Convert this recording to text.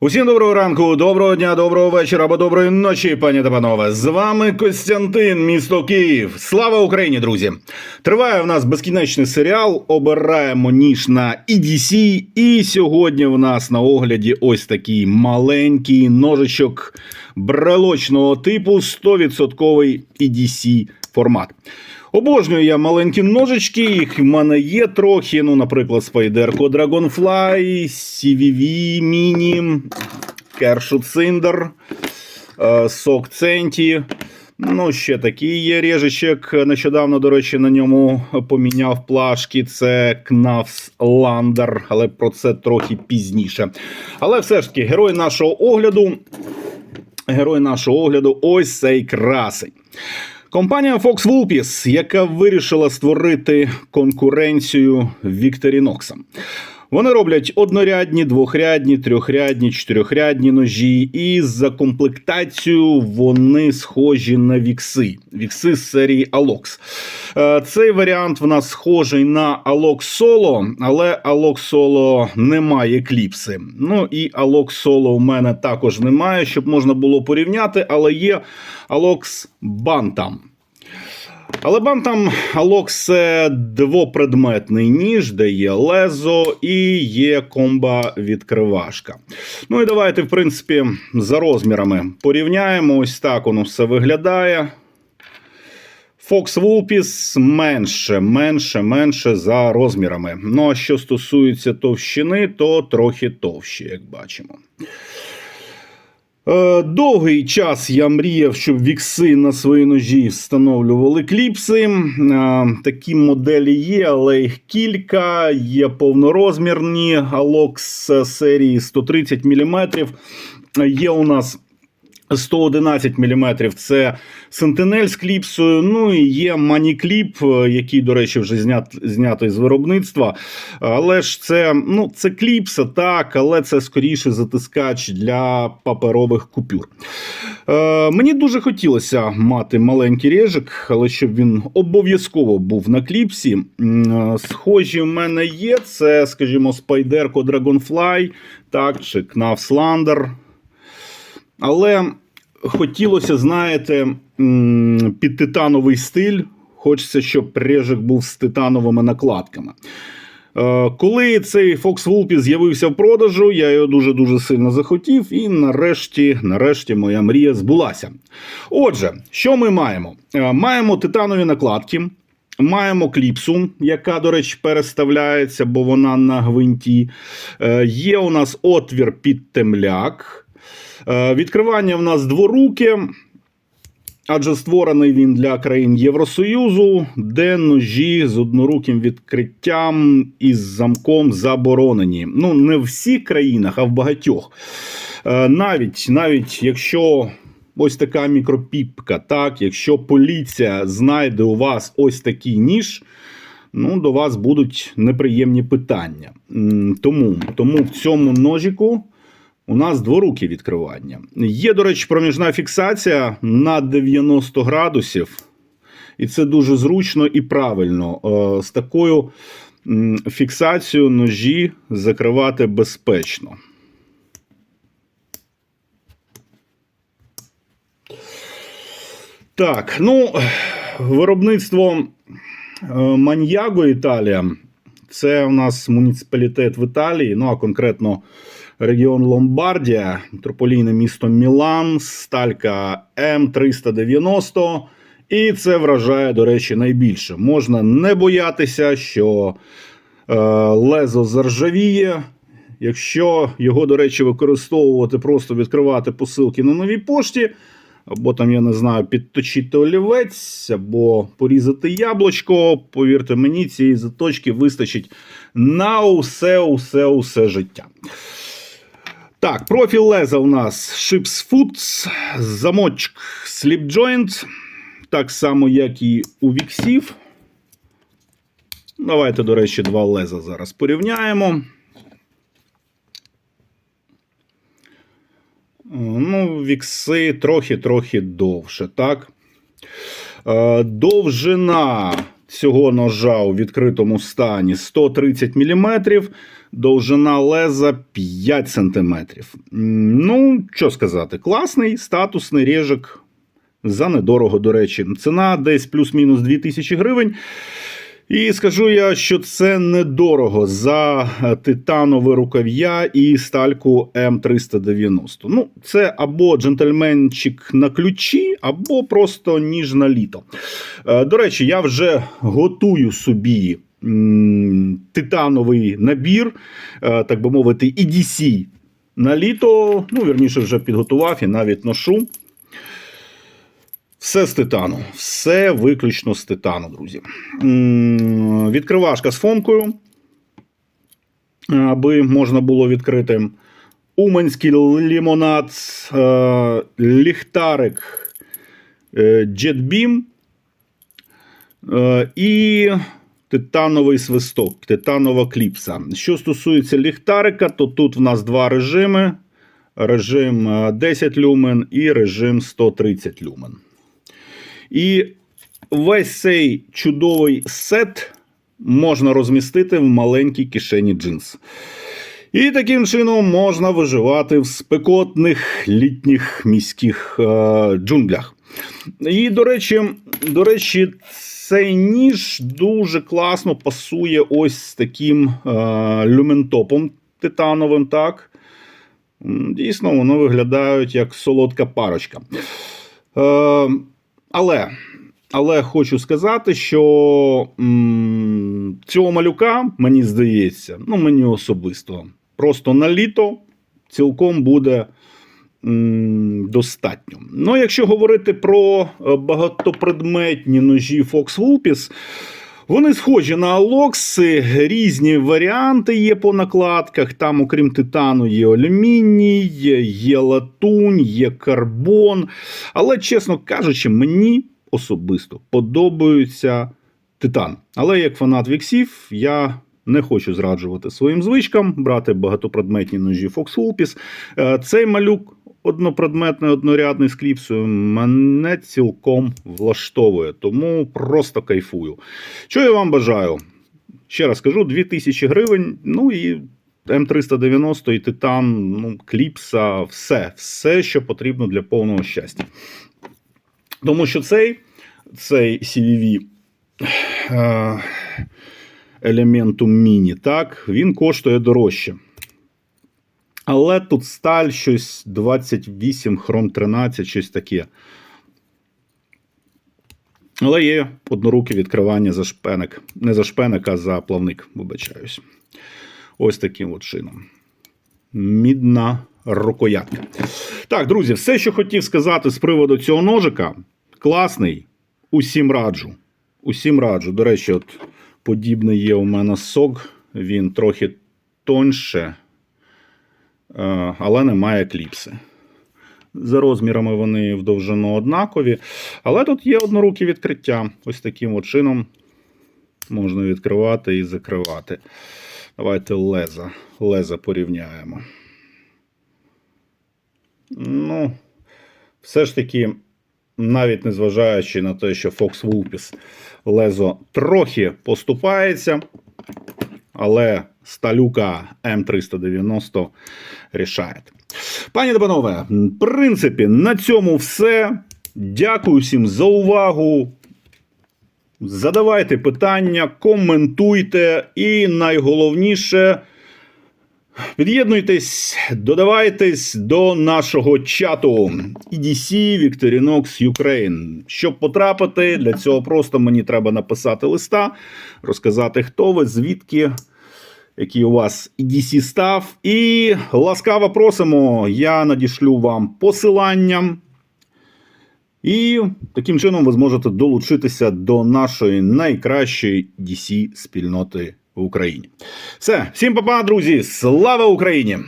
Усім доброго ранку, доброго дня, доброго вечора або доброї ночі, пані та панове. З вами Костянтин, місто Київ. Слава Україні, друзі! Триває в нас безкінечний серіал. Обираємо ніж на EDC. І сьогодні в нас на огляді ось такий маленький ножичок брелочного типу 100% EDC формат. Обожнюю я маленькі ножички, їх в мене є трохи. Ну, наприклад, Спайдерко Dragonfly, CVV Mini, Кершу Циндер, Сок Центі. Ну, ще такий є режичок. Нещодавно, до речі, на ньому поміняв плашки. Це Кнавс Ландер, але про це трохи пізніше. Але все ж таки, герой нашого огляду. Герой нашого огляду ось цей красень. Компанія Fox Vulpes, яка вирішила створити конкуренцію Victorinox. Вони роблять однорядні, двохрядні, трьохрядні, чотирьохрядні ножі, і за комплектацією вони схожі на вікси. Вікси з серії Alox. Е, Цей варіант в нас схожий на Alox Solo, але Alox Solo не має кліпси. Ну і Alox Solo у мене також немає, щоб можна було порівняти, але є Alox Bantam. Але бантам Алок це двопредметний ніж, де є лезо і є комба відкривашка. Ну і давайте, в принципі, за розмірами порівняємо. Ось так воно все виглядає. Fox Vulpes менше, менше, менше за розмірами. Ну а що стосується товщини, то трохи товщі, як бачимо. Е, Довгий час я мріяв, щоб вікси на свої ножі встановлювали кліпси. Е, Такі моделі є, але їх кілька. Є повнорозмірні Алокс серії 130 мм. Є у нас 111 мм це Sentinel з кліпсою. Ну і є манікліп, е, який, до речі, вже знят, знятий з виробництва. Але ж це, ну, це кліпса, так, але це скоріше затискач для паперових купюр. Е, мені дуже хотілося мати маленький режик, але щоб він обов'язково був на кліпсі. Е, Схожі в мене є. Це, скажімо, Spyderco Dragonfly, так, чи Knauf Slander. Але хотілося, знаєте, під титановий стиль. Хочеться, щоб режик був з титановими накладками. Е, Коли цей Fox Vulpes з'явився в продажу, я його дуже-дуже сильно захотів, і нарешті, нарешті моя мрія збулася. Отже, що ми маємо? Е, Маємо титанові накладки. Маємо кліпсу, яка, до речі, переставляється, бо вона на гвинті. Е, Є у нас отвір під темляк. Е, Відкривання в нас дворуке, адже створений він для країн Євросоюзу, де ножі з одноруким відкриттям і з замком заборонені. Ну, не в всіх країнах, а в багатьох. Е, Навіть, навіть якщо. Ось така мікропіпка, так, якщо поліція знайде у вас ось такий ніж, ну, до вас будуть неприємні питання. Тому, тому в цьому ножику у нас дворукі відкривання. Є, до речі, проміжна фіксація на 90 градусів. І це дуже зручно і правильно. Е, З такою фіксацією ножі закривати безпечно. Так, ну, виробництво е, Маньяго Італія. Це у нас муніципалітет в Італії, ну а конкретно регіон Ломбардія, метрополійне місто Мілан, сталька М390. І це вражає, до речі, найбільше. Можна не боятися, що е, лезо заржавіє. Якщо його, до речі, використовувати, просто відкривати посилки на новій пошті, або там, я не знаю, підточити олівець, або порізати яблучко, повірте мені, цієї заточки вистачить на усе, усе, усе життя. Так, профіль леза у нас Ships Foods, замочок Slip Joint, так само, як і у віксів. Давайте, до речі, два леза зараз порівняємо. Ну, вікси трохи-трохи довше, так? Е, Довжина цього ножа у відкритому стані 130 мм. Довжина леза 5 см. Ну, що сказати, класний статусний режик. За недорого, до речі. Ціна десь плюс-мінус 2000 гривень. І скажу я, що це недорого за е, титанове рукав'я і стальку М390. Ну, це або джентльменчик на ключі, або просто ніж на літо. Е, До речі, я вже готую собі титановий набір, е, так би мовити, EDC на літо. Ну, вірніше, вже підготував і навіть ношу. Все з титану. Все виключно з титану, друзі. Відкривашка з фомкою, аби можна було відкрити. Уманський лімонад, е, ліхтарик е, Jet Beam е, і титановий свисток, титанова кліпса. Що стосується ліхтарика, то тут в нас два режими: режим е, 10 люмен і режим 130 люмен. І весь цей чудовий сет можна розмістити в маленькій кишені джинс. І таким чином можна виживати в спекотних літніх міських е, джунглях. І, до речі, до речі, цей ніж дуже класно пасує ось з таким е, люментопом титановим. так. Дійсно, воно виглядають як солодка парочка. Е, але, але хочу сказати, що м, цього малюка, мені здається, ну мені особисто, просто на літо цілком буде достатньо. Ну, якщо говорити про е, багатопредметні ножі Fox Vulpes, вони схожі на алокси, різні варіанти є по накладках. Там, окрім титану, є алюміній, є латунь, є карбон. Але, чесно кажучи, мені особисто подобається титан. Але як фанат віксів, я не хочу зраджувати своїм звичкам, брати багатопредметні ножі Fox Vulpes. Е, Цей малюк однопредметний, однорядний з кліпсою мене цілком влаштовує, тому просто кайфую. Що я вам бажаю? Ще раз кажу: 2000 гривень, ну і М390 і Титан, ну, кліпса, все, все, що потрібно для повного щастя. Тому що цей, цей CVV е, елементу міні, так, він коштує дорожче. Але тут сталь щось 28, хром 13, щось таке. Але є одноруке відкривання за шпеник. Не за шпеник, а за плавник, вибачаюсь. Ось таким от чином. Мідна рукоятка. Так, друзі, все, що хотів сказати з приводу цього ножика. Класний. Усім раджу. Усім раджу. До речі, от подібний є у мене сок. Він трохи тоньше, але не має кліпси. За розмірами вони в довжину однакові. Але тут є однорукі відкриття. Ось таким от чином можна відкривати і закривати. Давайте леза. Леза порівняємо. Ну, все ж таки, навіть незважаючи на те, що Fox Vulpes лезо трохи поступається, але сталюка М390 рішає. Пані та панове, в принципі, на цьому все. Дякую всім за увагу. Задавайте питання, коментуйте і найголовніше. Від'єднуйтесь, додавайтесь до нашого чату EDC Victorinox Ukraine. Щоб потрапити, для цього просто мені треба написати листа, розказати, хто ви, звідки, який у вас EDC став. І ласкаво просимо, я надішлю вам посилання. І таким чином ви зможете долучитися до нашої найкращої DC спільноти в Україні. Все, всім па-па, друзі! Слава Україні!